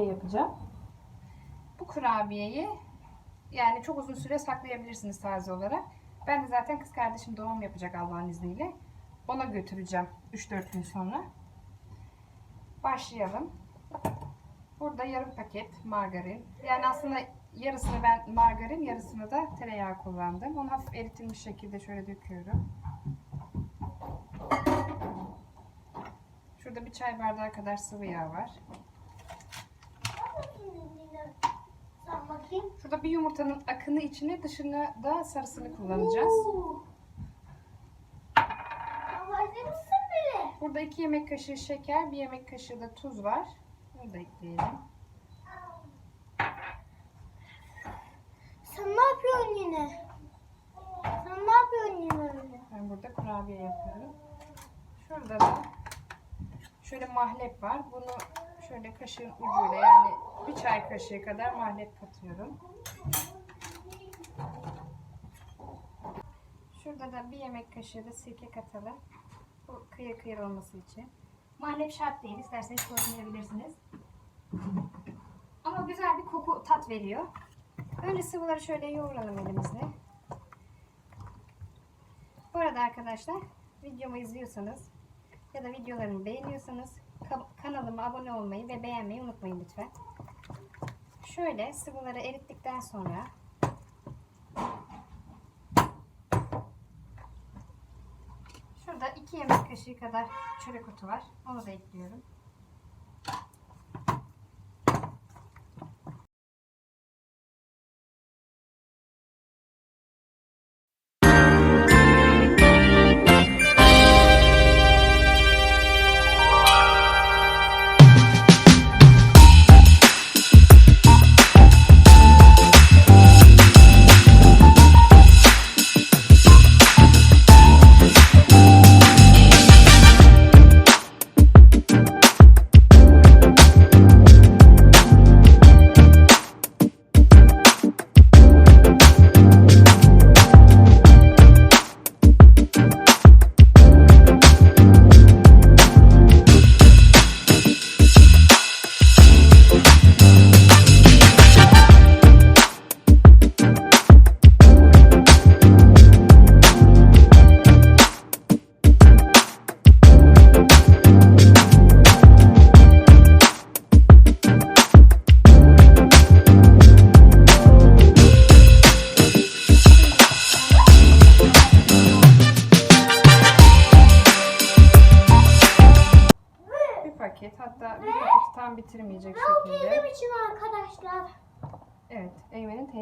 kurabiye yapacağım. Bu kurabiyeyi yani çok uzun süre saklayabilirsiniz taze olarak. Ben de zaten kız kardeşim doğum yapacak Allah'ın izniyle. Ona götüreceğim 3-4 gün sonra. Başlayalım. Burada yarım paket margarin. Yani aslında yarısını ben margarin, yarısını da tereyağı kullandım. Onu hafif eritilmiş şekilde şöyle döküyorum. Şurada bir çay bardağı kadar sıvı yağ var. Bakayım. Şurada bir yumurtanın akını içine dışına da sarısını kullanacağız. Oo. Başlamışsın bile. Burada 2 yemek kaşığı şeker, 1 yemek kaşığı da tuz var. Bunu da ekleyelim. Sen ne yapıyorsun yine? Sen ne yapıyorsun yine öyle? Ben burada kurabiye yapıyorum. Şurada da şöyle mahlep var. Bunu şöyle kaşığın ucuyla yani bir çay kaşığı kadar mahlep katıyorum. Şurada da bir yemek kaşığı da sirke katalım. Bu kıyır kıyır olması için. Mahlep şart değil. İsterseniz koymayabilirsiniz. Ama güzel bir koku tat veriyor. Önce sıvıları şöyle yoğuralım elimizle. Bu arada arkadaşlar videomu izliyorsanız ya da videolarımı beğeniyorsanız ka- kanalıma abone olmayı ve beğenmeyi unutmayın lütfen. Şöyle sıvıları erittikten sonra şurada 2 yemek kaşığı kadar çörek otu var. Onu da ekliyorum.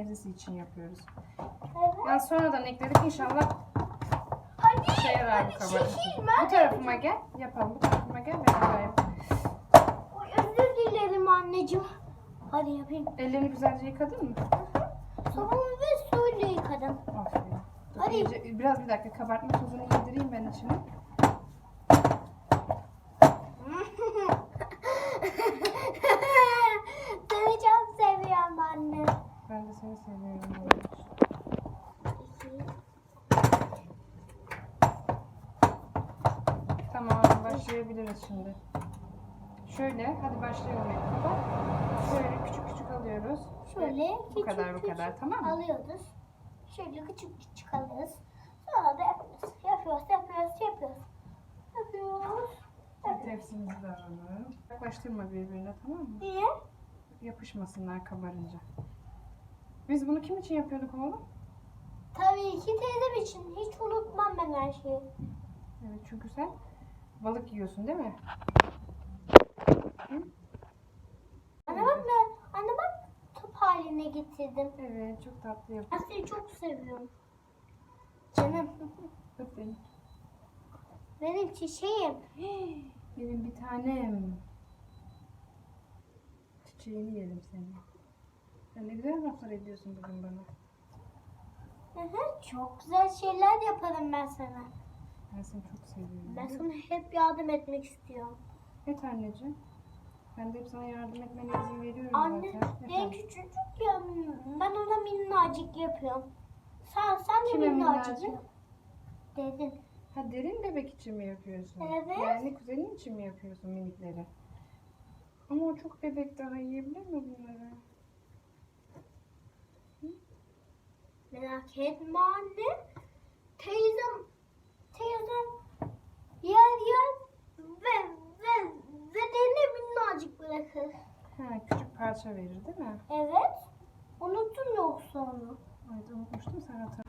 Teyzesi için yapıyoruz. Evet. Yani sonradan ekledik inşallah Hadi. işe yarar bu Bu tarafıma gel, yapalım. Bu tarafıma gel, beraber yapalım. Özür dilerim anneciğim. Hadi yapayım. Ellerini güzelce yıkadın mı? Sabun ve suyla yıkadım. Aferin. Dur, Hadi. iyice- biraz bir dakika kabartma tozunu yedireyim ben içine. Seni çok seviyorum anne. Ben de seni seviyorum. Tamam, başlayabiliriz şimdi. Şöyle, hadi başlayalım yapalım. Şöyle küçük küçük alıyoruz. Şöyle bu küçük kadar bu küçük kadar tamam mı? alıyoruz. Şöyle küçük küçük alıyoruz. Sonra da yapıyoruz. Yapıyoruz, yapıyoruz, yapıyoruz. Yapıyoruz. Bir Tepsimizi de alalım. Yaklaştırma birbirine tamam mı? Niye? Yapışmasınlar kabarınca. Biz bunu kim için yapıyorduk oğlum? Tabii ki teyzem için. Hiç unutmam ben her şeyi. Evet çünkü sen balık yiyorsun değil mi? Hı? Anne bak ben, anne bak top haline getirdim. Evet çok tatlı Ben yapıyorsun. seni çok seviyorum. Canım. Öp beni. Benim çiçeğim. Benim bir tanem. Çiçeğini yerim seni. Sen ne güzel laflar ediyorsun bugün bana. Hı hı, çok güzel şeyler yaparım ben sana. Ben seni çok seviyorum. Ben sana hep yardım etmek istiyorum. Evet anneciğim. Ben de hep sana yardım etmene izin veriyorum Anne, zaten. ben Efendim? küçücük ya. Ben ona minnacık yapıyorum. Sen, sen de Kime minnacık minnacık? yap. Dedin. Ha derin bebek için mi yapıyorsun? Evet. Yani kuzenin için mi yapıyorsun minikleri? Ama o çok bebek daha yiyebilir mi bunları? Merak etme anne. Teyzem, teyzem yer yer ve ve ve dene minnacık bırakır. Ha, küçük parça verir değil mi? Evet. Unuttun yoksa onu. Evet unutmuştum sen hatırladın.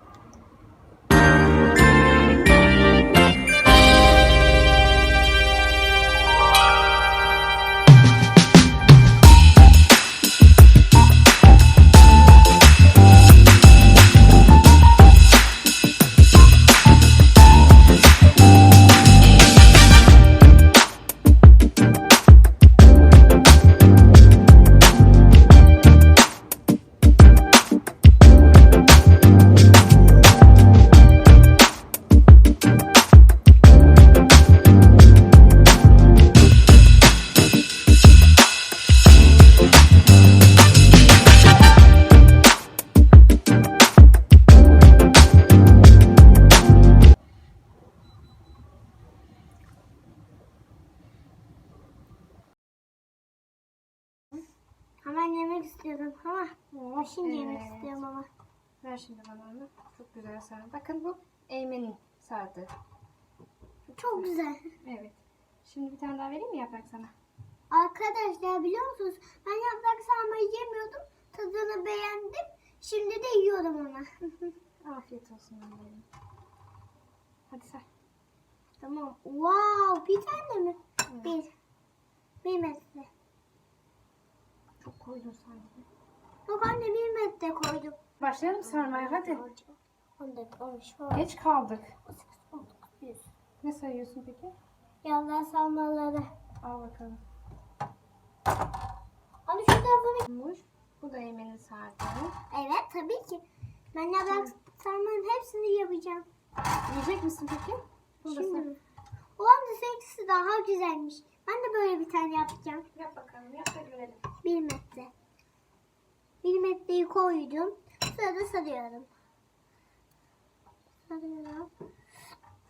Şimdi yemek evet. istiyorum ama. Ver şimdi bana onu. Çok güzel sardı. Bakın bu Eymen'in sardığı. Çok güzel. Evet. Şimdi bir tane daha vereyim mi yaprak sana? Arkadaşlar biliyor musunuz? Ben yaprak sarmayı yemiyordum. Tadını beğendim. Şimdi de yiyorum onu. Afiyet olsun annem. Hadi say. tamam. Wow, bir tane mi? Evet. Bir. Bir metre. Çok koydun sanki. Yok anne bir metre koydum. Başlayalım sarmaya hadi. 14, 13, 14, Geç kaldık. 18, 19, 100. Ne sayıyorsun peki? Yaprak sarmaları. Al bakalım. Anne şu tarafını... Bu da Eymen'in sardığı. Evet tabii ki. Ben yaprak sarmanın hepsini yapacağım. Yiyecek misin peki? Bunu da Şimdi mi? Anda seninkisi daha güzelmiş. Ben de böyle bir tane yapacağım. Yap bakalım. Yap da görelim. Bir metre. Bir metreyi koydum. Sırada sarıyorum. Sarıyorum.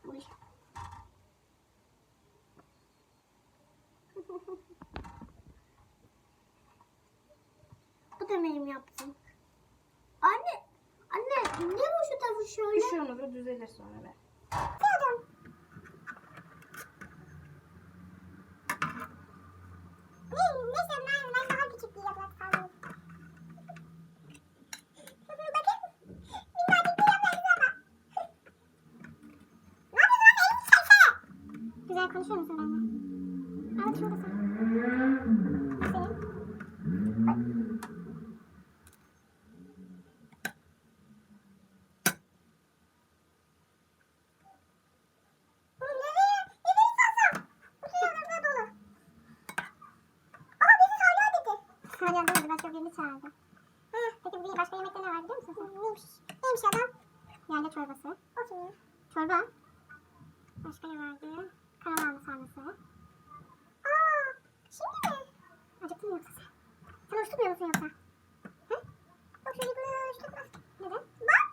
Uy. Bu da benim yaptığım. Anne, anne ne bu şu tarafı şöyle? Bir şey olmaz. Düzelir sonra ver. Sardım. Neyse ben, ben daha küçük bir yaprak sardım. Bakın. Minnacık bir yaprak ama. Ne yapıyorsun lan? Elini çeksene. Güzel konuşuyor musun benimle? Evet şurada sen. Senin. Bak. Bu nereye? Nereye sorsam? Bu sırada dolu. Ama bizi hala demedi. Başka birini çağırdı. Ha, peki bu başka yemekte ne var biliyor musun? Neymiş? Neymiş adam? Yayla çorbası. O kim? Çorba. Başka ne vardı? Karalahana sarması. Aa, şimdi mi? Acıktın mı yoksa sen? Sen oruç tutmuyor musun yoksa? He? Yok çocukluğuna oruç tutmaz. Neden? Bak,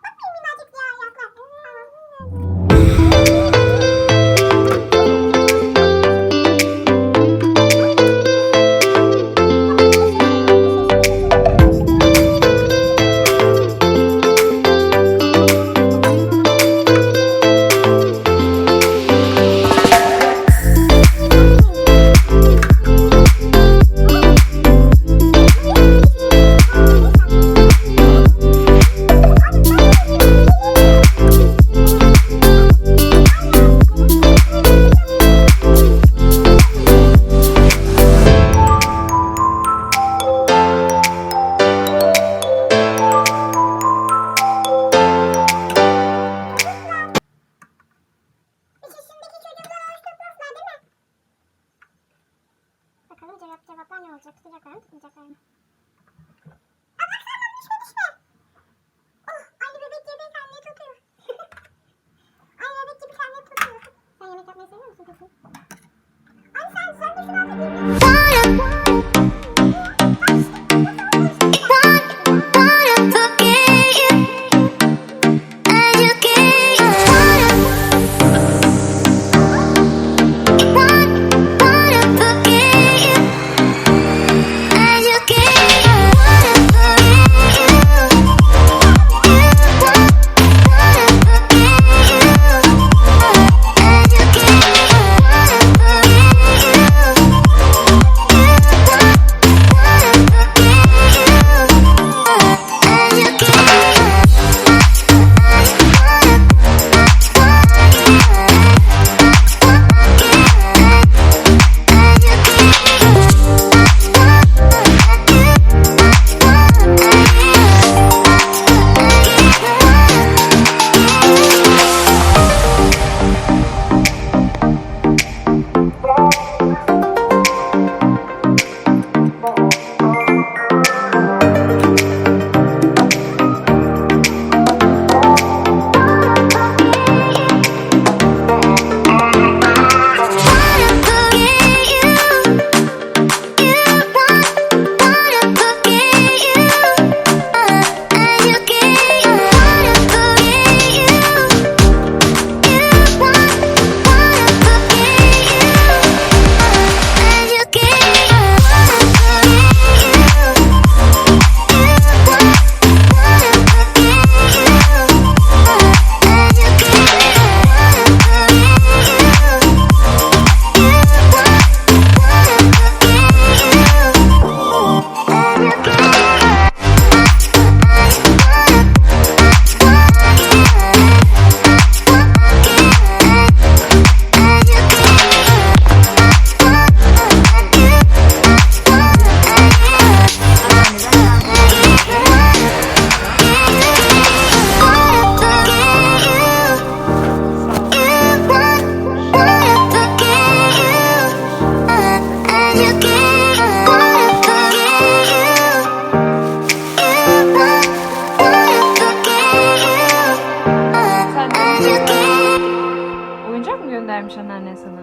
göndermiş anneannen sana.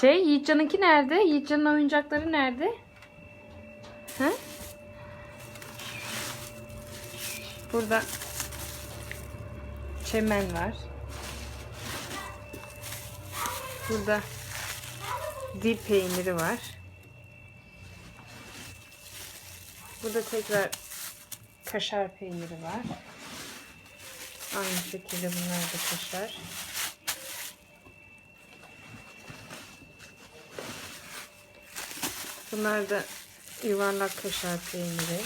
Şey Yiğitcan'ınki nerede? Yiğitcan'ın oyuncakları nerede? Ha? Burada çemen var. Burada dil peyniri var. Burada tekrar kaşar peyniri var. Aynı şekilde bunlar da kaşar. Bunlar da yuvarlak kaşar peyniri.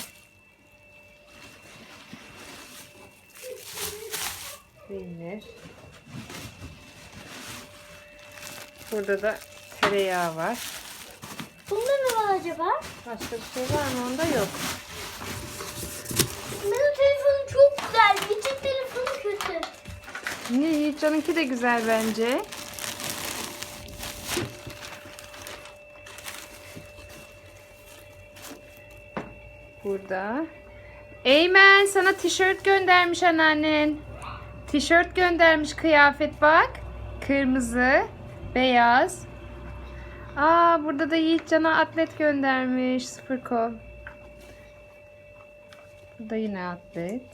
Peynir. Burada da tereyağı var. Bunda ne var acaba? Başka bir şey var mı? Onda yok. Benim telefonum çok güzel. Bütün telefonu kötü. Niye Yiğitcan'ınki de güzel bence. Burada. Eymen sana tişört göndermiş anneannen. Tişört göndermiş kıyafet bak. Kırmızı, beyaz. Aa burada da Yiğitcan'a atlet göndermiş. Sıfır kol. Burada yine atlet.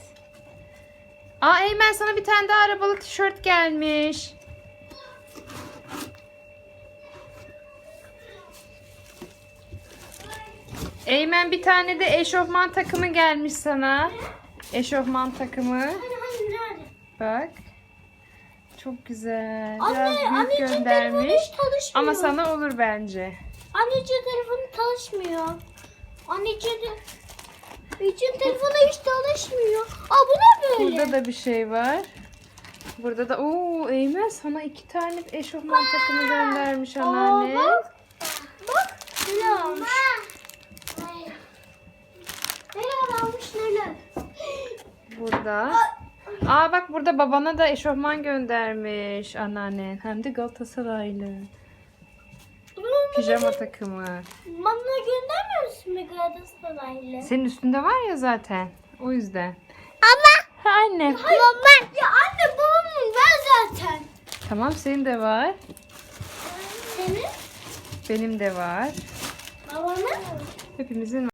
Aa Eymen sana bir tane daha arabalı tişört gelmiş. Eymen bir tane de eşofman takımı gelmiş sana. Eşofman takımı. Bak. Çok güzel. Biraz Anne, büyük anneciğim telefonu göndermiş. hiç çalışmıyor. Ama sana olur bence. Anneciğim telefonu çalışmıyor. Anneciğim de... Anneciğim telefonu hiç çalışmıyor. Aa bu ne böyle? Burada da bir şey var. Burada da ooo Eymen sana iki tane eşofman takımı göndermiş anneanne. Aa, bak. Bak neler almış. Burada. Aa bak burada babana da eşofman göndermiş anneannen. Hem de Galatasaraylı. Pijama takımı. bana göndermiyor musun bir Galatasaraylı? Senin üstünde var ya zaten. O yüzden. Ama. Ha anne. Hayır ben. Ya anne babamın ben zaten. Tamam senin de var. Senin Benim de var. babanın. Hepimizin var.